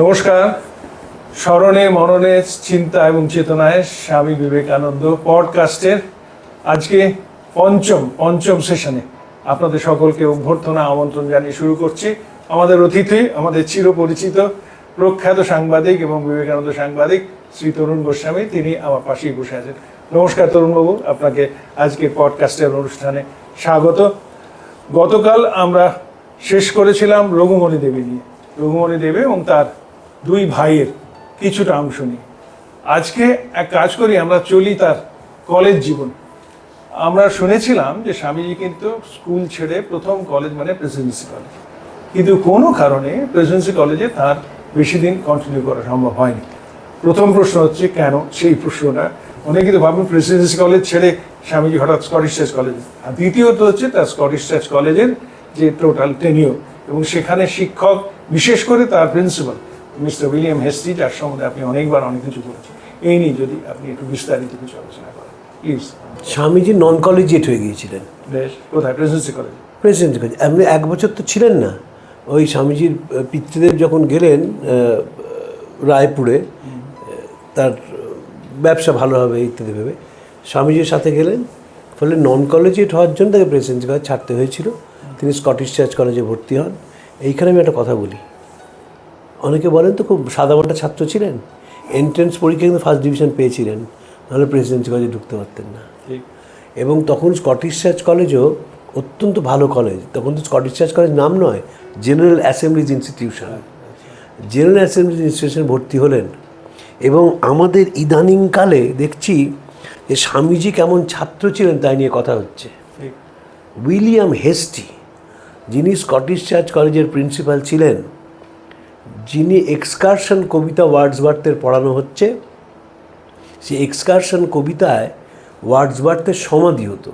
নমস্কার। স্মরণে, মননে, চিন্তা এবং চেতনায় স্বামী বিবেকানন্দ পডকাস্টের আজকে পঞ্চম পঞ্চম সেশনে আপনাদের সকলকে অভ্যর্থনা, আমন্ত্রণ জানিয়ে শুরু করছি। আমাদের অতিথি, আমাদের চিরপরিচিত প্রখ্যাত সাংবাদিক এবং বিবেকানন্দ সাংবাদিক শ্রী তরুণ গোস্বামী, তিনি আমার পাশেই বসে আছেন। নমস্কার তরুণবাবু, আপনাকে আজকে পডকাস্টের অনুষ্ঠানে স্বাগত। গতকাল আমরা শেষ করেছিলাম রঘুমণি দেবী নিয়ে। রঘুমণি দেবী এবং তার দুই ভাইয়ের কিছুটা অংশ নিয়ে। আজকে এক কাজ করি, আমরা চলি তার কলেজ জীবন। আমরা শুনেছিলাম যে স্বামীজি কিন্তু স্কুল ছেড়ে প্রথম কলেজ মানে প্রেসিডেন্সি কলেজ। কিন্তু কোনো কারণে প্রেসিডেন্সি কলেজে তার বেশি দিন কন্টিনিউ করা সম্ভব হয়নি। প্রথম প্রশ্ন হচ্ছে, কেন? সেই প্রশ্নটা। অনেকে কিন্তু ভাবেন, প্রেসিডেন্সি কলেজ ছেড়ে স্বামীজি হঠাৎ স্কটিশ চার্চ কলেজে আর দ্বিতীয়ত হচ্ছে, তার স্কটিশ চার্চ কলেজের যে টোটাল টেনিও এবং সেখানে শিক্ষক, বিশেষ করে তার প্রিন্সিপাল মিস্টার উইলিয়াম হেস্টি যার সম্বন্ধে আপনি অনেকবার অনেক কিছু করেছেন এই নিয়ে যদি আপনি একটু বিস্তারিত কিছু আলোচনা করেন প্লিজ স্বামীজি নন কলেজিয়েট হয়ে গিয়েছিলেন। বেশ কোথায়? প্রেসিডেন্সি কলেজ প্রেসিডেন্ট কলেজ আপনি এক বছর তো ছিলেন না। ওই স্বামীজির পিতৃদেব যখন গেলেন রায়পুরে তার ব্যবসা ভালো হবে ইত্যাদি ভেবে স্বামীজির সাথে গেলেন। ফলে নন কলেজিয়েট হওয়ার জন্য তাকে প্রেসিডেন্সি কলেজ ছাড়তে হয়েছিল। তিনি স্কটিশ চার্চ কলেজে ভর্তি হন। এইখানে আমি একটা কথা বলি। অনেকে বলেন তো খুব সাদামাটা ছাত্র ছিলেন। এন্ট্রেন্স পরীক্ষায় কিন্তু ফার্স্ট ডিভিশন পেয়েছিলেন। নাহলে প্রেসিডেন্সি কলেজে ঢুকতে পারতেন না। এবং তখন স্কটিশ চার্চ কলেজও অত্যন্ত ভালো কলেজ তখন তো স্কটিশ চার্চ কলেজ নাম নয় General Assemblies Institution General Assemblies Institution ভর্তি হলেন। এবং আমাদের ইদানিংকালে দেখছি যে স্বামীজি কেমন ছাত্র ছিলেন তাই নিয়ে কথা হচ্ছে। উইলিয়াম হেস্টি যিনি স্কটিশ চার্চ কলেজের প্রিন্সিপাল ছিলেন যিনি এক্সকারশন কবিতা ওয়ার্ডসবার্থের পড়ানো হচ্ছে, সেই এক্সকারশন কবিতায় ওয়ার্ডসবার্থের সমাধি হতো।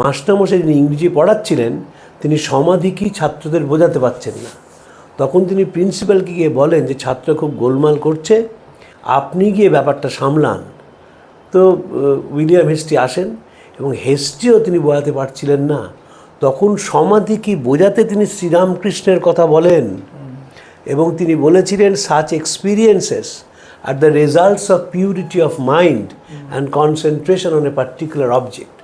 মাস্টারমশাই যিনি ইংরেজি পড়াচ্ছিলেন, তিনি সমাধি কি ছাত্রদের বোঝাতে পারছেন না। তখন তিনি প্রিন্সিপালকে গিয়ে বলেন যে, ছাত্র খুব গোলমাল করছে, আপনি গিয়ে ব্যাপারটা সামলান। তো উইলিয়াম হেস্টি আসেন এবং হেস্টিও তিনি বোঝাতে পারছিলেন না। তখন সমাধি কি বোঝাতে তিনি শ্রীরামকৃষ্ণের কথা বলেন? এবং তিনি বলেছিলেন such experiences are the results of purity of mind and concentration on a particular object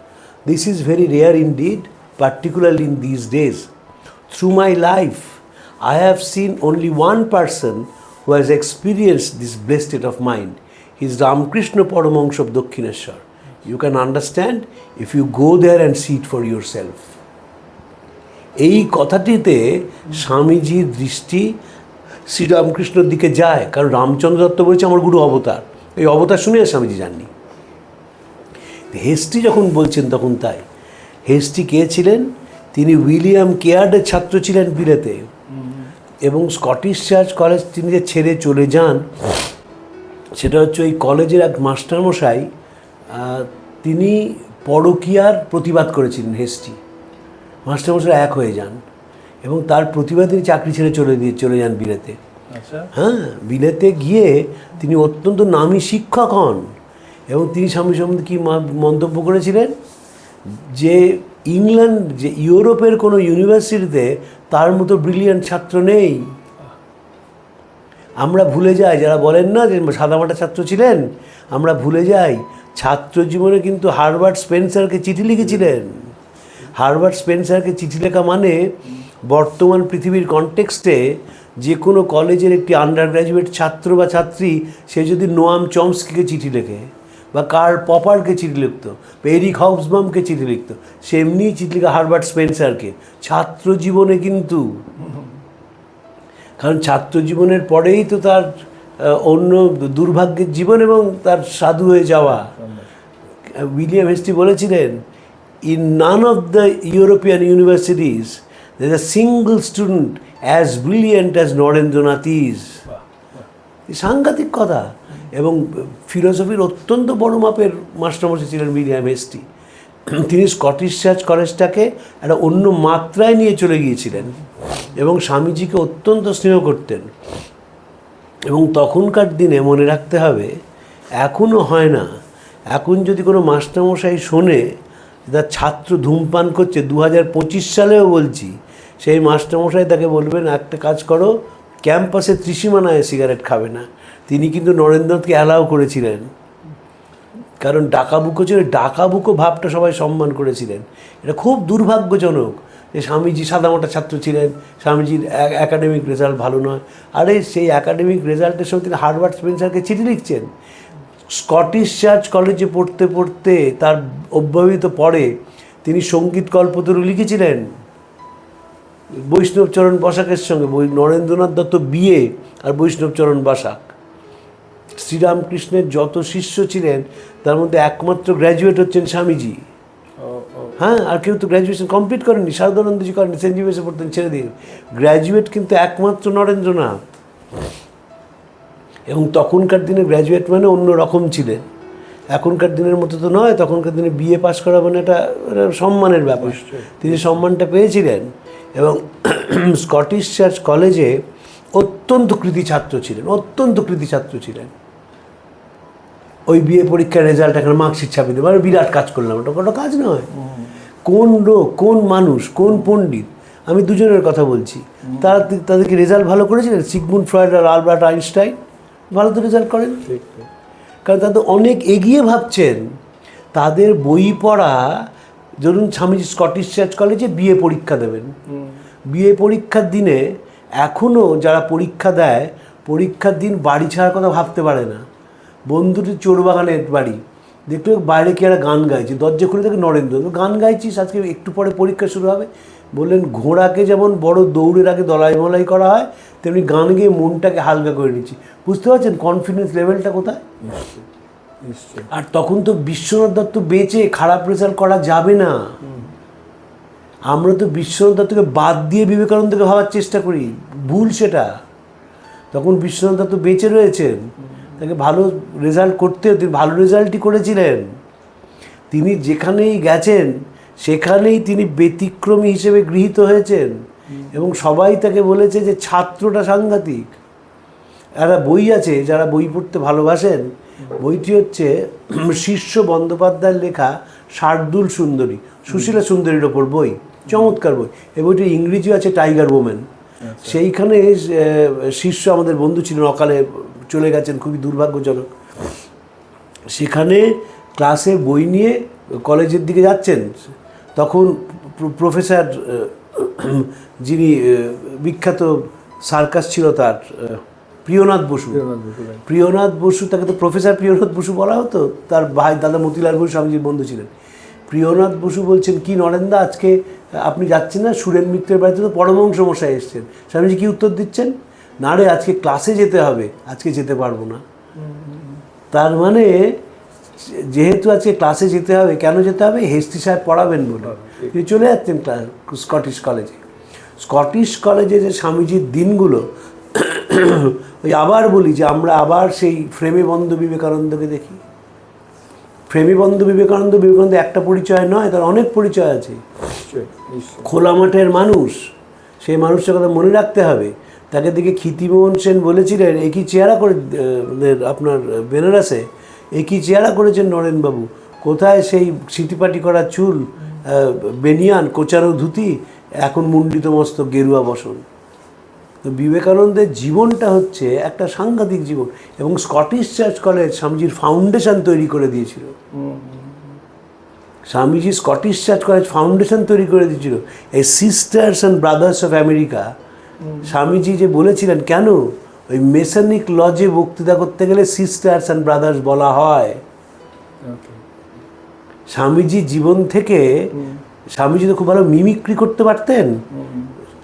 this is very rare indeed particularly in this days through my life I have seen only one person who has experience this blessed of mind his Ramakrishna Paramahamsa Dakshineswar you can understand if you go there and sit for your এই কথাটিতে স্বামীজির দৃষ্টি শ্রীরামকৃষ্ণর দিকে যায়, কারণ রামচন্দ্র দত্ত বলছে আমার গুরু অবতার। এই অবতার শুনে স্বামীজি জাননি হেস্টি যখন বলছেন তখন তাই। হেস্টি কে ছিলেন? তিনি উইলিয়াম কেয়ার্ডের ছাত্র ছিলেন বিলেতে। এবং স্কটিশ চার্চ কলেজ তিনি যে ছেড়ে চলে যান, সেটা হচ্ছে ওই কলেজের এক মাস্টারমশাই তিনি পরকীয়ার প্রতিবাদ করেছিলেন হেস্টি মাস্টারমশাই এক হয়ে যান। এবং তার প্রতিবাদে তিনি চাকরি ছেড়ে চলে দিয়ে চলে যান বিলেতে। আচ্ছা। হ্যাঁ বিলেতে গিয়ে তিনি অত্যন্ত নামী শিক্ষক হন এবং তিনি স্বামী সম্বন্ধে কী মন্তব্য করেছিলেন? যে ইংল্যান্ড যে ইউরোপের কোনো ইউনিভার্সিটিতে তার মতো ব্রিলিয়ান্ট ছাত্র নেই। আমরা ভুলে যাই যারা বলেন না যে সাদামাটা ছাত্র ছিলেন আমরা ভুলে যাই ছাত্র জীবনে কিন্তু হারবার্ট স্পেন্সারকে চিঠি লিখেছিলেন। হারবার্ট স্পেন্সারকে চিঠি লেখা মানে বর্তমান পৃথিবীর কনটেক্সটে যে কোনো কলেজের একটি আন্ডার গ্র্যাজুয়েট ছাত্র বা ছাত্রী, সে যদি নোয়াম চমস্কিকে চিঠি লেখে বা কার পপারকে চিঠি লিখত বা এরিক হাউসবামকে চিঠি লিখতো, সে এমনি চিঠি লেখা হারবার্ট স্পেন্সারকে ছাত্র জীবনে কিন্তু কারণ ছাত্র জীবনের পরেই তো তার অন্য দুর্ভাগ্যের জীবন এবং তার সাধু হয়ে যাওয়া। উইলিয়াম হেস্টি বলেছিলেন in none of the European universities there a single student as brilliant as Narendranath is সাংঘাতিক কথা। এবং ফিলোসফির অত্যন্ত বড় মাপের মাস্টারমশাই ছিলেন উইলিয়াম হেস্টি। তিনি স্কটিশ চার্চ কলেজটাকে একটা অন্য মাত্রায় নিয়ে চলে গিয়েছিলেন এবং স্বামীজিকে অত্যন্ত স্নেহ করতেন। এবং তখনকার দিনে মনে রাখতে হবে এখনও হয় না। এখন যদি কোনো মাস্টারমশাই শোনে তার ছাত্র ধূমপান করছে দু হাজার পঁচিশ সালেও বলছি সেই মাস্টারমশাই তাকে বলবেন, একটা কাজ করো, ক্যাম্পাসে ত্রিসীমানায় সিগারেট খাবে না। তিনি কিন্তু নরেন্দ্রনাথকে অ্যালাউ করেছিলেন। কারণ ডাকাবুকো ছিল, ডাকাবুকো ভাবটা সবাই সম্মান করেছিলেন। এটা খুব দুর্ভাগ্যজনক যে স্বামীজি সাদামাটা ছাত্র ছিলেন, স্বামীজির একাডেমিক রেজাল্ট ভালো নয়। আরে, সেই একাডেমিক রেজাল্টের সময় তিনি হার্ভার্ড স্পেন্সারকে চিঠি লিখছেন। স্কটিশ চার্চ কলেজে পড়তে পড়তে তার অব্যবহিত পরে তিনি সংগীত কল্পতরু লিখেছিলেন। বৈষ্ণবচরণ বসাকের সঙ্গে নরেন্দ্রনাথ দত্ত বিয়ে আর বৈষ্ণবচরণ বসাক। শ্রীরামকৃষ্ণের যত শিষ্য ছিলেন তার মধ্যে একমাত্র গ্র্যাজুয়েট হচ্ছেন স্বামীজি। হ্যাঁ আর কেউ তো গ্র্যাজুয়েশন কমপ্লিট করেনি সারদানন্দজি করেননি সেন্ট জিভেসে পড়তেন ছেড়ে দিন গ্র্যাজুয়েট কিন্তু একমাত্র নরেন্দ্রনাথ। এবং তখনকার দিনে গ্র্যাজুয়েট মানে অন্য রকম ছিলেন। এখনকার দিনের মতো তো নয় তখনকার দিনে বিএ পাস করা মানে এটা সম্মানের ব্যাপার। তিনি সম্মানটা পেয়েছিলেন। এবং স্কটিশ চার্চ কলেজে অত্যন্ত কৃতি ছাত্র ছিলেন অত্যন্ত কৃতি ছাত্র ছিলেন। ওই বিয়ে পরীক্ষার রেজাল্ট এখন মার্কশিট ছাপিয়ে দেবো আর বিরাট কাজ করলাম ওটা কোনো কাজ নয়। কোন লোক কোন মানুষ কোন পণ্ডিত আমি দুজনের কথা বলছি। তারা তাদেরকে রেজাল্ট ভালো করেছিলেন? সিগমুন্ড ফ্রয়েড আর আলবার্ট আইনস্টাইন ভালো তো রেজাল্ট করেন? কারণ তাদের অনেক এগিয়ে ভাবছেন। তাদের বই পড়া ধরুন স্বামীজি স্কটিশ চার্চ কলেজে বিএ পরীক্ষা দেবেন। বিএ পরীক্ষার দিনে এখনও যারা পরীক্ষা দেয়, পরীক্ষার দিন বাড়ি ছাড়ার কথা ভাবতে পারে না। বন্ধুটি চোরবাগানের বাড়ি। দেখল বাইরে কি একটা গান গাইছে। দরজা খুলে দেখে নরেন্দ্র। গান গাইছিস? আজকে একটু পরে পরীক্ষা শুরু হবে। বললেন, ঘোড়াকে যেমন বড় দৌড়ের আগে দলাই মলাই করা হয়, তেমনি গান গেয়ে মনটাকে হালকা করে নিচ্ছি। বুঝতে পারছেন কনফিডেন্স লেভেলটা কোথায়? আর তখন তো বিশ্বনাথ দত্ত বেঁচে খারাপ রেজাল্ট করা যাবে না। আমরা তো বিশ্বনাথ দত্তকে বাদ দিয়ে বিবেকানন্দকে ভাবার চেষ্টা করি, ভুল সেটা। তখন বিশ্বনাথ দত্ত বেঁচে রয়েছেন, তাকে ভালো রেজাল্ট করতে, তিনি ভালো রেজাল্টই করেছিলেন। তিনি যেখানেই গেছেন, সেখানেই তিনি ব্যতিক্রমী হিসেবে গৃহীত হয়েছেন এবং সবাই তাকে বলেছে যে ছাত্রটা সাংঘাতিক। একটা বই আছে, যারা বই পড়তে ভালোবাসেন বইটি হচ্ছে শীর্ষ বন্দ্যোপাধ্যায়ের লেখা শার্দুল সুন্দরী সুশীলা সুন্দরীর ওপর বই চমৎকার বই। এই বইটি ইংরেজি আছে টাইগার ওমেন। সেইখানে শীর্ষ আমাদের বন্ধু ছিলেন অকালে চলে গেছেন খুবই দুর্ভাগ্যজনক। সেখানে ক্লাসে বই নিয়ে কলেজের দিকে যাচ্ছেন। তখন প্রফেসর যিনি বিখ্যাত সার্কাস ছিল তার প্রিয়নাথ বসু। প্রিয়নাথ বসু, তাকে তো প্রফেসর প্রিয়নাথ বসু বলা হতো? তার ভাই দাদা মতিলাল বসু স্বামীজির বন্ধু ছিলেন। প্রিয়নাথ বসু বলছেন কি নরেন্দা আজকে আপনি যাচ্ছেন না? সুরেন মিত্রের বাড়িতে তো পরমহংস মশাই এসছেন। স্বামীজি কি উত্তর দিচ্ছেন? না রে আজকে ক্লাসে যেতে হবে। আজকে যেতে পারব না। তার মানে যেহেতু আজকে ক্লাসে যেতে হবে কেন যেতে হবে? হেস্তি সাহেব পড়াবেন বলে। তিনি চলে যাচ্ছেন স্কটিশ কলেজে। স্কটিশ কলেজে যে স্বামীজির দিনগুলো ওই আবার বলি যে আমরা আবার সেই ফ্রেমে বন্ধ বিবেকানন্দকে দেখি। ফ্রেমে বন্ধ বিবেকানন্দ বিবেকানন্দ একটা পরিচয় নয় তার অনেক পরিচয় আছে। খোলা মাঠের মানুষ সেই মানুষটার কথা মনে রাখতে হবে। তাকে দেখে ক্ষিতিমোহন সেন বলেছিলেন একই চেহারা করে আপনার বেনারসে একই চেহারা করেছেন নরেনবাবু। কোথায় সেই স্মৃতিপাটি করা চুল বেনিয়ান কোচারো ধুতি এখন মুন্ডিত মস্তক গেরুয়া বসন? তো বিবেকানন্দের জীবনটা হচ্ছে একটা সাংঘাতিক জীবন এবং স্কটিশ চার্চ কলেজ স্বামীজির ফাউন্ডেশন তৈরি করে দিয়েছিল। Swamiji Scottish church college foundation তৈরি করে দিয়েছিল। এই sisters and brothers of America Swamiji যে বলেছিলেন কেন? ওই মেসানিক লজে বক্তৃতা করতে গেলে সিস্টার্স অ্যান্ড ব্রাদার্স বলা হয়। স্বামীজি জীবন থেকে স্বামীজি তো খুব ভালো মিমিক্রি করতে পারতেন।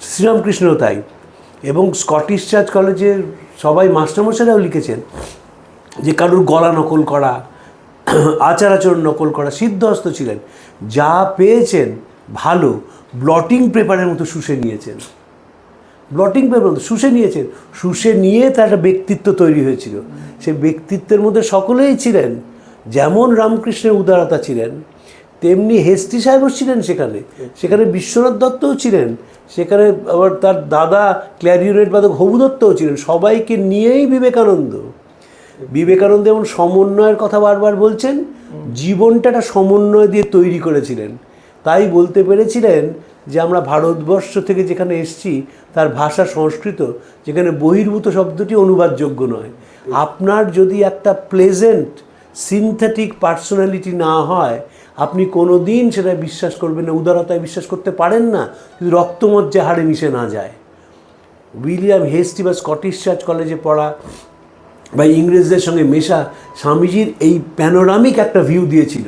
শ্রীরামকৃষ্ণ তাই। এবং স্কটিশ চার্চ কলেজের সবাই মাস্টারমশাইরাও লিখেছেন যে কারুর গলা নকল করা, আচার আচরণ নকল করা, সিদ্ধহস্ত ছিলেন। যা পেয়েছেন ভালো ব্লটিং পেপারের মতো শুষে নিয়েছেন। ব্লটিং পেপার মতো শুষে নিয়েছেন। শুষে নিয়ে তার একটা ব্যক্তিত্ব তৈরি হয়েছিল। সেই ব্যক্তিত্বের মধ্যে সকলেই ছিলেন। যেমন রামকৃষ্ণের উদারতা ছিলেন তেমনি হেস্টি সাহেবও ছিলেন সেখানে। সেখানে বিশ্বনাথ দত্তও ছিলেন। সেখানে আবার তার দাদা ক্ল্যারিওনেট বাদক হবু দত্তও ছিলেন। সবাইকে নিয়েই বিবেকানন্দ। বিবেকানন্দ এমন সমন্বয়ের কথা বারবার বলছেন, জীবনটা একটা সমন্বয় দিয়ে তৈরি করেছিলেন। তাই বলতে পেরেছিলেন যে আমরা ভারতবর্ষ থেকে যেখানে এসেছি, তার ভাষা, সংস্কৃত, যেখানে বহির্ভূত শব্দটি অনুবাদযোগ্য নয়। আপনার যদি একটা প্লেজেন্ট, সিনথেটিক পার্সোনালিটি না হয় আপনি কোনো দিন সেটা বিশ্বাস করবেন না, উদারতায় বিশ্বাস করতে পারেন না, যদি রক্তমজ্জা হাড়ে মিশে না যায়। উইলিয়াম হেস্টি বা স্কটিশ চার্চ কলেজে পড়া বা ইংরেজদের সঙ্গে মেশা স্বামীজির এই প্যানোরামিক একটা ভিউ দিয়েছিল।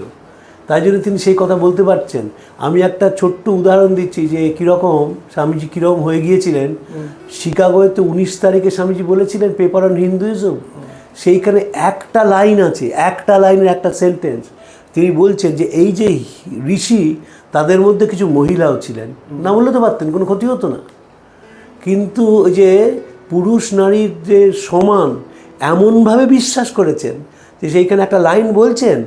তাই জন্য তিনি সেই কথা বলতে পারছেন। আমি একটা ছোট্ট উদাহরণ দিচ্ছি যে কীরকম স্বামীজি কীরকম হয়ে গিয়েছিলেন। শিকাগোয় তো উনিশ তারিখে স্বামীজি বলেছিলেন পেপার অন হিন্দুইজম সেইখানে একটা লাইন আছে, একটা লাইনের একটা সেন্টেন্স তিনি বলছেন যে এই যে ঋষি, তাদের মধ্যে কিছু মহিলাও ছিলেন। না বললে তো পারতেন, কোনো ক্ষতি হতো না। কিন্তু ওই যে পুরুষ নারীর যে সমান এমনভাবে বিশ্বাস করেছেন যে সেইখানে একটা লাইন বলছেন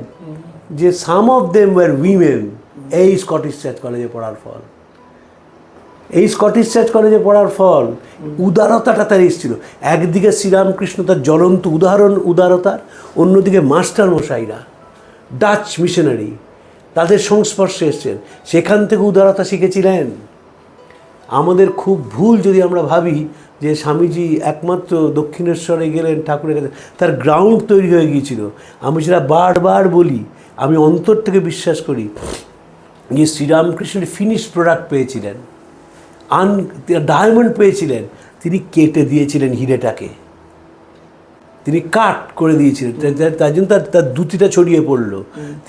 যে some of them were women এই স্কটিশ চার্চ কলেজে পড়ার ফল। এই স্কটিশ চার্চ কলেজে পড়ার ফল, উদারতাটা তার এসেছিল। একদিকে শ্রীরামকৃষ্ণ তার জ্বলন্ত উদাহরণ, উদারতার, অন্যদিকে মাস্টার মশাইরা ডাচ মিশনারি তাদের সংস্পর্শে এসছেন। সেখান থেকে উদারতা শিখেছিলেন। আমাদের খুব ভুল যদি আমরা ভাবি যে স্বামীজি একমাত্র দক্ষিণেশ্বরে গেলেন, ঠাকুরের কাছে, তার গ্রাউন্ড তৈরি হয়ে গিয়েছিল। আমি সেটা বারবার বলি, আমি অন্তর থেকে বিশ্বাস করি যে শ্রীরামকৃষ্ণের ফিনিশ প্রোডাক্ট পেয়েছিলেন। আন ডায়মন্ড পেয়েছিলেন। তিনি কেটে দিয়েছিলেন হিরেটাকে। তিনি কাট করে দিয়েছিলেন। তার জন্য তার তার দুতিটা ছড়িয়ে পড়ল।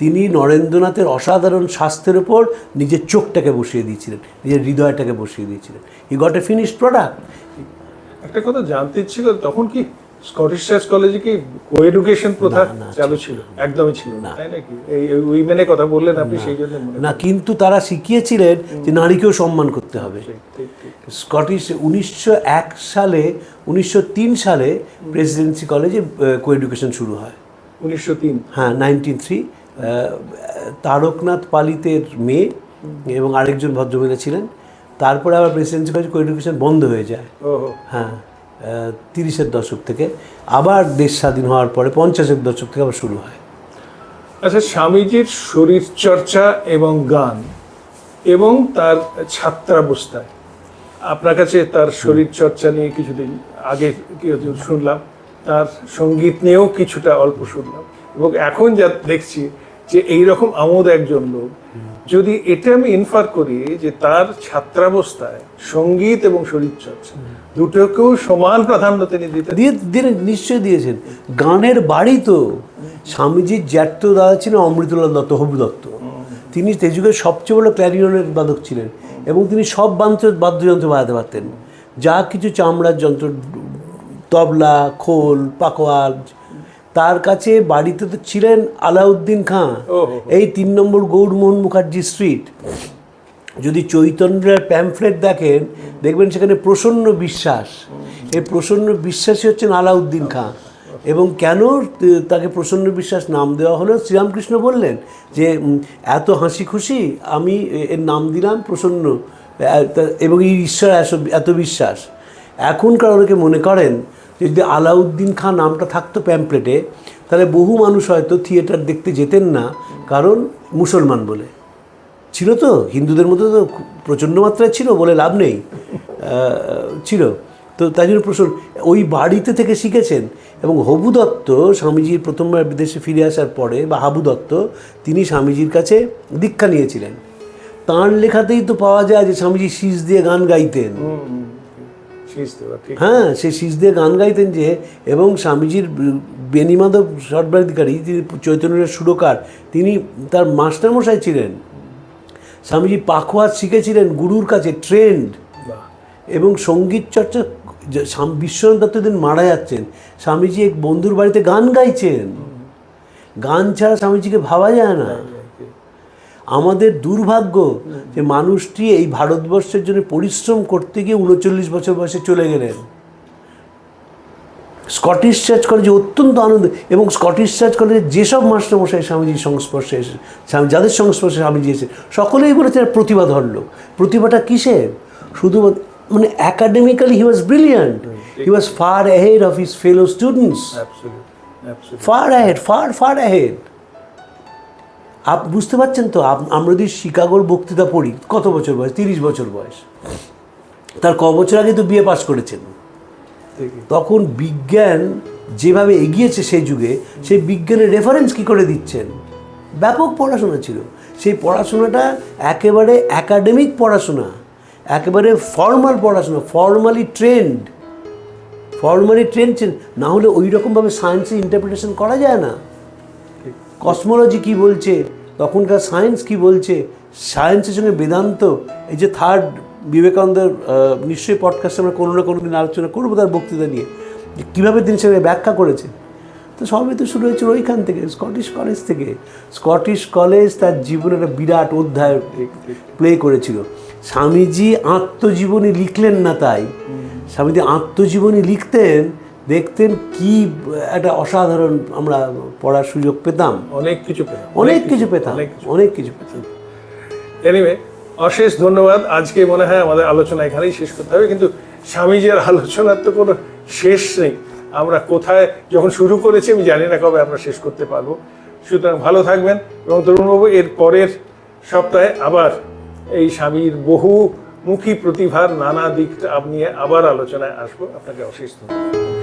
তিনি নরেন্দ্রনাথের অসাধারণ স্বাস্থ্যের ওপর নিজের চোখটাকে বসিয়ে দিয়েছিলেন, নিজের হৃদয়টাকে বসিয়ে দিয়েছিলেন। He got a finish product একটা কথা জানতে ইচ্ছে তখন কি স্কটিশ চার্চ কলেজে কি কো এডুকেশন প্রথা চালু ছিল একদমই ছিল না তাই নাকি? এই উইমেনের কথা বললেন আপনি সেই জন্য না কিন্তু তারা শিখিয়েছিলেন যে নারীকেও সম্মান করতে হবে। স্কটিশ উনিশশো এক সালে উনিশশো তিন সালে প্রেসিডেন্সি কলেজে কো এডুকেশন শুরু হয়। উনিশশো তিন। হ্যাঁ নাইনটিন থ্রি তারকনাথ পালিতের মেয়ে এবং আরেকজন ভদ্রমহিলা ছিলেন। তারপরে আবার প্রেসিডেন্সি কলেজ কো এডুকেশন বন্ধ হয়ে যায়। হ্যাঁ। তিরিশের দশক থেকে। আবার দেশ স্বাধীন হওয়ার পরে পঞ্চাশের দশক থেকে আবার শুরু হয়। আচ্ছা স্বামীজির শরীর চর্চা এবং গান এবং তার ছাত্রাবস্থায়, আপনার কাছে তার শরীর চর্চা নিয়ে কিছুদিন আগে শুনলাম, তার সংগীত নিয়েও কিছুটা অল্প শুনলাম। এবং এখন যা দেখছি যে এই রকম আমোদ একজন লোক, যদি এটা আমি ইনফার করি যে তার ছাত্রাবস্থায় সংগীত এবং শরীর চর্চা দুটোকেও সমান প্রাধান্য তিনি দিতেন। দিয়ে দিয়ে নিশ্চয়ই দিয়েছেন। গানের বাড়ি তো স্বামীজির জ্যাঠত দাদা ছিলেন অমৃতলাল দত্ত হবু দত্ত। তিনি তেজুগের সবচেয়ে বড় ক্ল্যারিয়নের বাদক ছিলেন এবং তিনি সব বাদ্য বাদ্যযন্ত্র বাজাতে পারতেন। যা কিছু চামড়ার যন্ত্র তবলা খোল পাকোয়াজ তার কাছে বাড়িতে তো ছিলেন আলাউদ্দিন খাঁ এই তিন নম্বর গৌরমোহন মুখার্জি স্ট্রিট যদি চৈতন্যের প্যামফ্লেট দেখেন, দেখবেন সেখানে প্রসন্ন বিশ্বাস। এই প্রসন্ন বিশ্বাসী হচ্ছেন আলাউদ্দিন খাঁ। এবং কেন তাকে প্রসন্ন বিশ্বাস নাম দেওয়া হলো? শ্রীরামকৃষ্ণ বললেন যে এত হাসি খুশি আমি এর নাম দিলাম প্রসন্ন এবং এই ঈশ্বর এত বিশ্বাস। এখনকার অনেকে মনে করেন যে, যদি আলাউদ্দিন খাঁ নামটা থাকতো প্যামপ্লেটে তাহলে বহু মানুষ হয়তো থিয়েটার দেখতে যেতেন না, কারণ মুসলমান বলে। ছিল তো হিন্দুদের মধ্যে তো খুব প্রচণ্ড মাত্রায় ছিল বলে লাভ নেই। ছিল। তো তাই জন্য প্রশ্ন ওই বাড়িতে থেকে শিখেছেন এবং হবু দত্ত স্বামীজির প্রথমবার বিদেশে ফিরে আসার পরে বা হাবু দত্ত তিনি স্বামীজির কাছে দীক্ষা নিয়েছিলেন। তাঁর লেখাতেই তো পাওয়া যায় যে স্বামীজি শীষ দিয়ে গান গাইতেন। হ্যাঁ সে শীষ দিয়ে গান গাইতেন যে এবং স্বামীজির বেনিমাধব সর্বাধিকারী তিনি চৈতন্যের সুরকার তিনি তার মাস্টারমশাই ছিলেন। স্বামীজি পাখোয়াজ শিখেছিলেন গুরুর কাছে ট্রেন্ড। এবং সংগীত চর্চা বিশ্বনাথ দত্ত দিন মারা যাচ্ছেন স্বামীজি এক বন্ধুর বাড়িতে গান গাইছেন। গান ছাড়া স্বামীজিকে ভাবা যায় না। আমাদের দুর্ভাগ্য যে মানুষটি এই ভারতবর্ষের জন্য পরিশ্রম করতে গিয়ে উনচল্লিশ বছর বয়সে চলে গেলেন। স্কটিশ চার্চ কলেজে অত্যন্ত আনন্দ এবং স্কটিশ চার্চ কলেজে যেসব মাস্টারমশাই স্বামীজির সংস্পর্শে এসে স্বামী যাদের সংস্পর্শে স্বামীজি এসে সকলেই বলেছে প্রতিভা ধরল প্রতিভাটা কিসের? শুধু মানে academically he was brilliant he was far ahead of his fellow students. Far ahead far far ahead up বুঝতে পারছেন তো? আমরা যদি শিকাগোর বক্তৃতা পড়ি কত বছর বয়স? তিরিশ বছর বয়স। তার ক বছর আগে তো বিয়ে পাস করেছেন। তখন বিজ্ঞান যেভাবে এগিয়েছে সেই যুগে সেই বিজ্ঞানের রেফারেন্স কি করে দিচ্ছেন? ব্যাপক পড়াশোনা ছিল। সেই পড়াশোনাটা একেবারে একাডেমিক পড়াশোনা একেবারে ফর্মাল পড়াশোনা ফর্মালি ট্রেন্ড ফর্মালি ট্রেন্ড না হলে ওই রকমভাবে সায়েন্সের ইন্টারপ্রিটেশন করা যায় না। কসমোলজি কি বলছে? তখনকার সায়েন্স কি বলছে? সায়েন্সের সঙ্গে বেদান্ত এই যে থার্ড বিবেকানন্দের নিশ্চয়ই পডকাস্টে আমরা কোনো না কোনো দিন আলোচনা করব তার বক্তৃতা নিয়ে যে কীভাবে তিনি সেখানে ব্যাখ্যা করেছে তো সবই তো শুরু হয়েছিল ওইখান থেকে স্কটিশ কলেজ থেকে। স্কটিশ কলেজ তার জীবনে একটা বিরাট অধ্যায় প্লে করেছিল। স্বামীজি আত্মজীবনী লিখলেন না তাই। স্বামীজি আত্মজীবনী লিখতেন দেখতেন কি একটা অসাধারণ আমরা পড়ার সুযোগ পেতাম। অনেক কিছু পেলাম অনেক কিছু পেতাম অনেক কিছু অনেক কিছু পেতাম। এনিওয়ে অশেষ ধন্যবাদ। আজকে মনে হয় আমাদের আলোচনা এখানেই শেষ করতে হবে, কিন্তু স্বামীজির আলোচনার তো কোনো শেষ নেই। আমরা কোথায়, যখন শুরু করেছি, আমি জানি না কবে আমরা শেষ করতে পারব। সুতরাং ভালো থাকবেন এবং তরুণবাবু, এর পরের সপ্তাহে আবার এই স্বামীর বহুমুখী প্রতিভার নানা দিকটা নিয়ে আবার আলোচনায় আসব। আপনাকে অশেষ ধন্যবাদ।